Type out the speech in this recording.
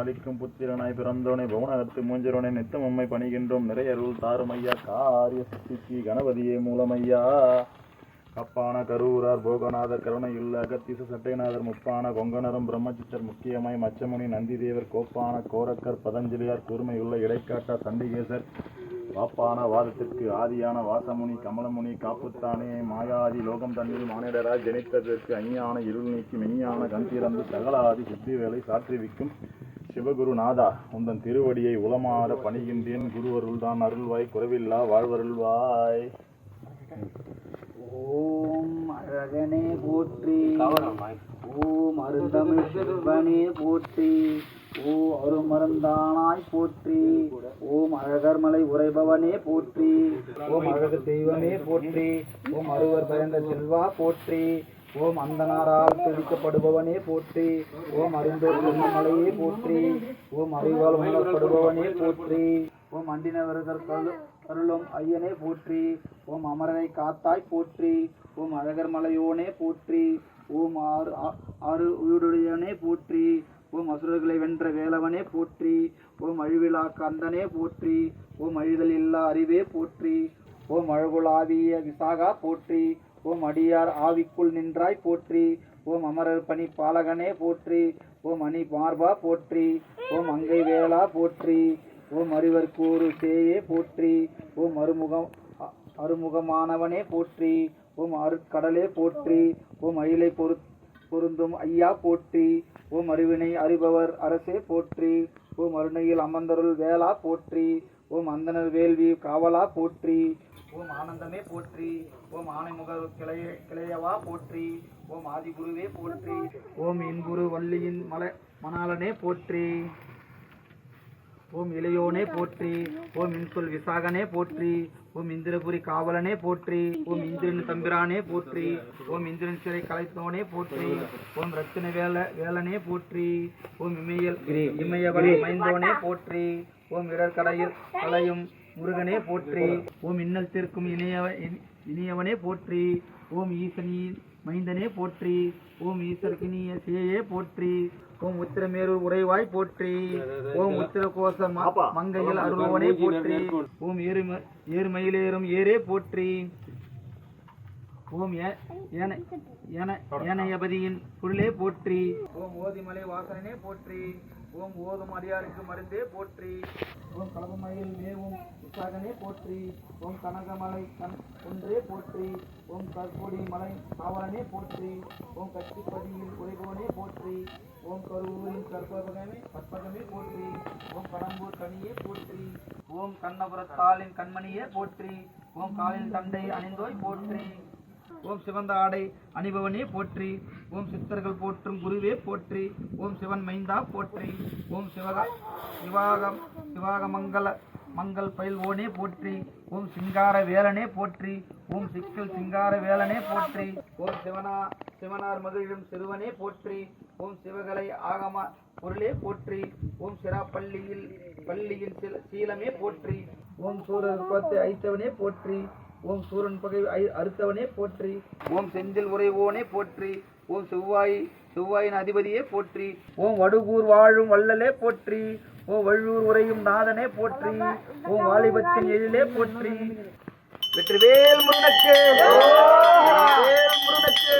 அளிக்கும் புத்திரனாய் பிறந்தோனை பவுனகத்து மூஞ்சரோனை நித்தம் உம்மை பணிகின்றோம். நிறைய அருள் தாருமையா காரிய சித்திக்கு கணபதியே மூலமையா. கப்பான கரூரார் போகநாதர் கருணையுள்ள அகத்தீச சட்டைநாதர் முப்பான கொங்கனரும் பிரம்மச்சித்தர் முக்கியமாய் மச்சமுனி நந்திதேவர் கோப்பான கோரக்கர் பதஞ்சலியார் கூர்மையுள்ள இடைக்காட்டா சண்டிகேசர் வாப்பான வாதத்திற்கு ஆதியான வாசமுனி கமலமுனி காப்புத்தானே மாயாதி லோகம் தன்னில் மானிடராய் ஜனித்ததற்கு அஞ்ஞான இருள் நீக்கி மெய்ஞான கந்திரந்து சகலாதி சித்தி வேலை சாற்றிவிக்கும் சிவகுரு நாதா உந்தன் திருவடியை உளமாற பணிகின்றேன். குருவருள்தான் அருள்வாய் குறைவில்லா வாழ்வருள்வாய். ஓம் அழகனே போற்றி. ஓம் அருந்தமிழ் போற்றி. ஓ அருமருந்தானாய் போற்றி. ஓம் அழகர்மலை உரைபவனே போற்றி. ஓம் அழகு தெய்வமே போற்றி. ஓம் அருவர் பயந்த செல்வா போற்றி. ஓம் அந்தனாரால் துதிக்கப்படுபவனே போற்றி ஓம் அறிந்தோர் மலையே போற்றி ஓம் அறிவால் உணரப்படுபவனே போற்றி ஓம் அண்டினவர்கள் அருளும் ஐயனே போற்றி ஓம் அமரனை காத்தாய் போற்றி ஓம் அழகர் மலையோனே போற்றி ஓம் ஆறு ஆ- ஆறு உயிருடையனே போற்றி ஓம் அசுரர்களை வென்ற வேலவனே போற்றி ஓம் அழிவிழா கந்தனே போற்றி ஓம் அழிதல் இல்லா அறிவே போற்றி ஓம் அழகுலாவிய விசாகா போற்றி ஓம் அடியார் ஆவிக்குள் நின்றாய் போற்றி ஓம் அமரர் பணி பாலகனே போற்றி ஓம் அணி மார்பா போற்றி ஓம் அங்கை வேளா போற்றி ஓம் அறிவர் கூறு சேயே போற்றி ஓம் அருமுகம் அருமுகமானவனே போற்றி ஓம் அருட்கடலே போற்றி ஓம் அயிலை பொரு பொருந்தும் ஐயா போற்றி ஓம் அறிவினை அறிபவர் அரசே போற்றி ஓம் அருணையில் அமர்ந்தருள் வேளா போற்றி ஓம் அந்தனர் வேள்வி காவலா போற்றி ஓம் ஆனந்தமே போற்றி ஓம் ஆனைமுக கிளைய கிளையவா போற்றி ஓம் ஆதிகுருவே போற்றி ஓம் இன்புரு வள்ளியின் மல மணாலனே போற்றி ஓம் இளையோனே போற்றி ஓம் இன்சொல் விசாகனே போற்றி ஓம் இந்திரபுரி காவலனே போற்றி ஓம் இந்திரன் தம்பிரானே போற்றி ஓம் இந்திரன் சிறை கலைத்தோனே போற்றி ஓம் ரத்தின வேல வேலனே போற்றி ஓம் இமையல் இமயவரை மைந்தோனே போற்றி ஓம் இடர்கடையில் கலையும் முருகனே போற்றி. ஓம் இன்னல் தீர்க்கும் இணையவ இனி- இனியவனே போற்றி. ஓம் ஈசனியின் மைந்தனே போற்றி. ஓம் ஈஸ்வரகினிய சேயே போற்றி. ஓம் உத்திரமேரூர் உறைவாய் போற்றி. ஓம் உத்திரகோச மங்கையில் அருள்வனே போற்றி. ஓம் ஏறும ஏறுமயிலேறும் ஏரே போற்றி. ஓம் ஏ- ஏன- ஏன- ஏனையபதியின் பொருளே போற்றி. ஓம் ஓதிமலை வாசனே போற்றி. ஓம் ஓதும் அடியாருக்கு மருந்தே போற்றி. ஓம் கலபமலையில் மேவும் உற்சாகனே போற்றி. ஓம் கனகமலை கண் ஒன்றே போற்றி. ஓம் கற்கொடி மலை காவலனே போற்றி. ஓம் கச்சிப்பதியில் உரைபவனே போற்றி. ஓம் கரூரின் கற்பகமே கற்பகமே போற்றி. ஓம் கடம்பூர் கனியே போற்றி. ஓம் கண்ணபுரத்தாளின் கண்மணியே போற்றி. ஓம் காலின் தண்டை அணிந்தோய் போற்றி. ஓம் சிவந்த ஆடை அணிபவனே போற்றி. ஓம் சித்தர்கள் போற்றும் குருவே போற்றி. ஓம் சிவன் மைந்தா போற்றி. ஓம் சிவகா சிவாகம் சிவாக மங்கள மங்கள் பயில்வோனே போற்றி. ஓம் சிங்கார வேலனே போற்றி. ஓம் சிக்கல் சிங்கார வேலனே போற்றி. ஓம் சிவனா சிவனார் மகிழும் சிறுவனே போற்றி. ஓம் சிவகலை ஆகம பொருளே போற்றி. ஓம் சிராப்பள்ளியில் பள்ளியின் சீலமே போற்றி. ஓம் சூரர் பத்து ஐத்தவனே போற்றி. ஓம் சூரன் பகை அறுத்தவனே போற்றி. ஓம் செந்தில் உறைவோனே போற்றி. ஓம் செவ்வாய் செவ்வாயின் அதிபதியே போற்றி. ஓம் வடுகூர் வாழும் வள்ளலே போற்றி. ஓம் வள்ளூர் உறையும் நாதனே போற்றி. ஓம் வாலிபத்தின் எழிலே போற்றி. வெற்றிவேல் முருகனுக்கு. முருகனுக்கு.